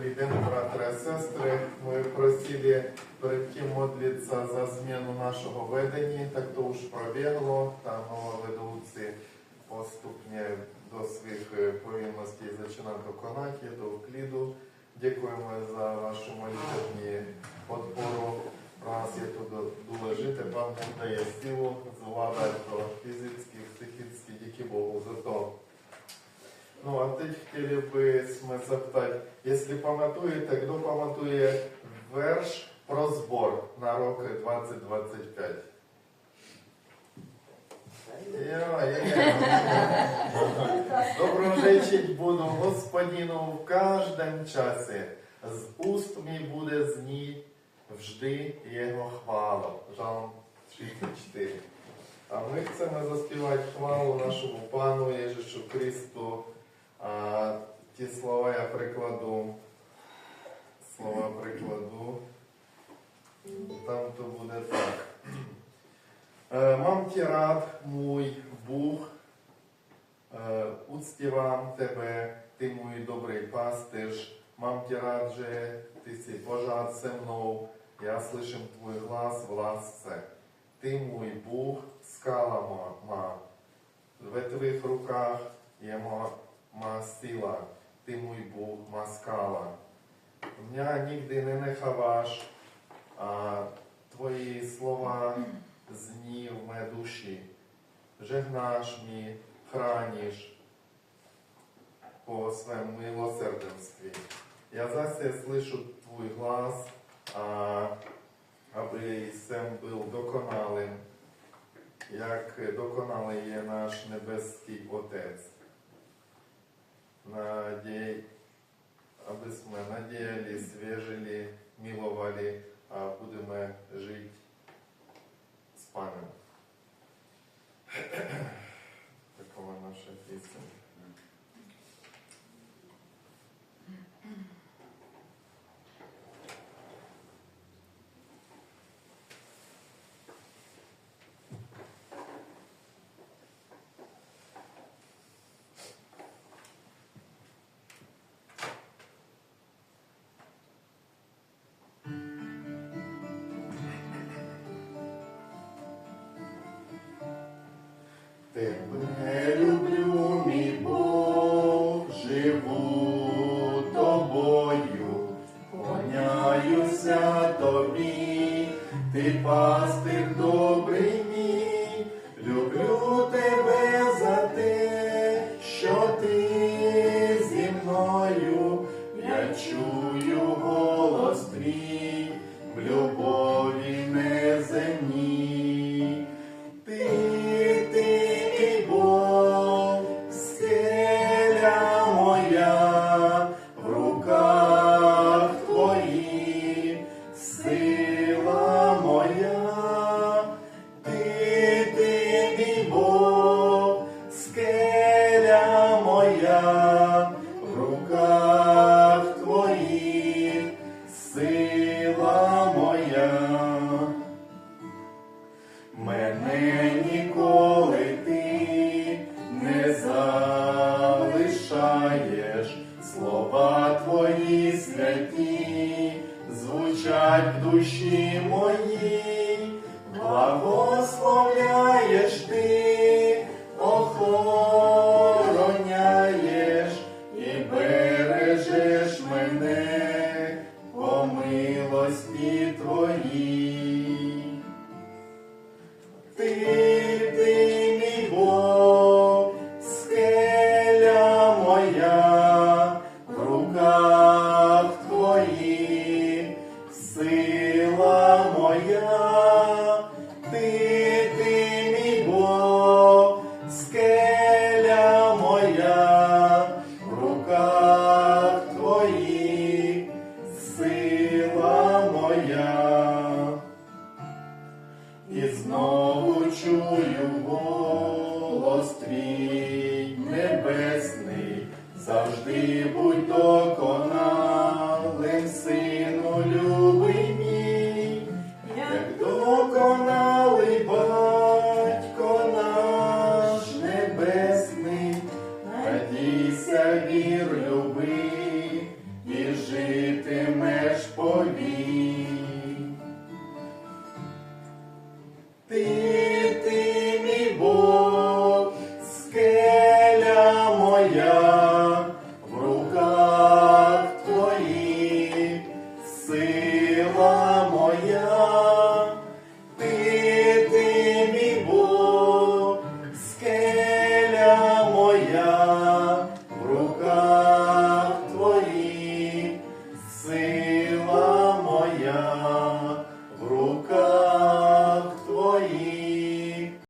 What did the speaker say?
Добрый день, братья и сестры. Мы просили перед тем молиться за зміну нашого ведення, так то уж пробігло, та нововедуці поступні до своїх е, повинностей зачинати виконати, до вкліду. Дякуємо за вашу молитвні подпору. Про нас є тут дуже жити, Бог нам дає силу, звладати то фізичні, психічні, дяки Богу за то. Ну, а teď хотіли би ми запитати, якщо пам'ятаєте, хто пам'ятає верш про збор на роки 2025? Я, я, я. Буду Господину в кожному часі. З уст мій буде зні вжди Його хвалу. Жалм 34. А ми chcemy заспівати хвалу нашому Пану Єжишу Христу. Ті слова я прикладу. Слова прикладу. Там то буде так. Е, Мам ті рад, мой Бог, е, уцтівам тебе, ти мій добрий пастиш. Мам ті рад, же ти си пожад се мною, я слышим твой глас в ласце. Ти мій Бог, скала ма, в твоїх руках є ма сила, ти мій Бог, ма скала. Мене нігде не нехаваш, а твої слова зні в моей душі. Жегнаш мі, храніш по своєму милосерденстві. Я засе слышу твій глас, а, аби сем був доконалим, як доконалий є наш небесний Отець. Надій, аби ми надіялись, вежили, миловали, а будемо жити Тебе люблю, мій Бог, живу тобою, поняюся тобі, ти пастир добрий мій, люблю тебе за те, що ти зі мною, я чую слова твої святі звучать в душі моїй, благословляєш ти, охороняєш і бережеш мене по милості твоїй. І ти мій Бог, моя в руках твоїх, сила моя, ти ти мій моя в руках.